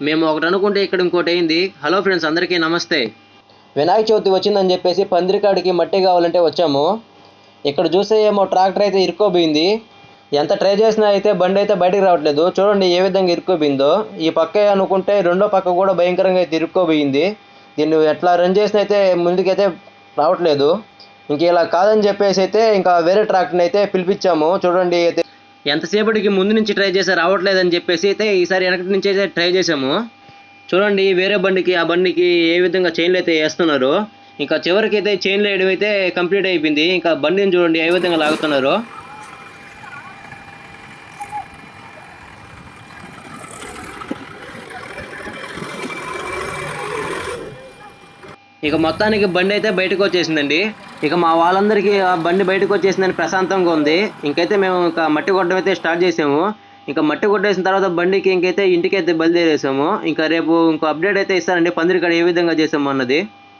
మేము ఒకటి అనుకుంటే ఇక్కడ ఇంకోటి అయింది. హలో ఫ్రెండ్స్ అందరికీ నమస్తే. వినాయక చవితి వచ్చిందని చెప్పేసి పందిరికాడికి మట్టి కావాలంటే వచ్చాము. ఇక్కడ చూస్తే ఏమో ట్రాక్టర్ అయితే ఇరుక్కోపోయింది ఎంత ట్రై చేసినా అయితే బండి అయితే బయటికి రావట్లేదు. చూడండి ఏ విధంగా ఇరుక్కోపోయిందో ఈ పక్కే అనుకుంటే రెండో పక్క కూడా భయంకరంగా అయితే ఇరుక్కోపోయింది దీన్ని ఎట్లా రన్ చేసిన అయితే ముందుకైతే రావట్లేదు. ఇంక ఇలా కాదని చెప్పేసి అయితే ఇంకా వేరే ట్రాక్టర్ని అయితే పిలిపించాము. చూడండి అయితే ఎంతసేపటికి ముందు నుంచి ట్రై చేసి రావట్లేదని చెప్పేసి అయితే ఈసారి వెనకటి నుంచి అయితే ట్రై చేసాము చూడండి వేరే బండికి ఆ బండికి ఏ విధంగా చైన్లు అయితే వేస్తున్నారు. ఇంకా చివరికి అయితే చైన్లు వేయడం అయితే కంప్లీట్ అయిపోయింది. ఇంకా బండిని చూడండి ఏ విధంగా లాగుతున్నారు. ఇక మొత్తానికి బండి అయితే బయటకు వచ్చేసిందండి. ఇక మా వాళ్ళందరికీ ఆ బండి బయటకు వచ్చేసిందని ప్రశాంతంగా ఉంది. ఇంకైతే మేము ఇంకా మట్టి కొట్టడం అయితే స్టార్ట్ చేసాము. ఇంకా మట్టి కొట్టేసిన తర్వాత బండికి ఇంకైతే ఇంటికి అయితే బయలుదేరేసాము. ఇంకా రేపు ఇంకో అప్డేట్ అయితే ఇస్తానండి. పందిరికాడ ఏ విధంగా చేసాము అన్నది.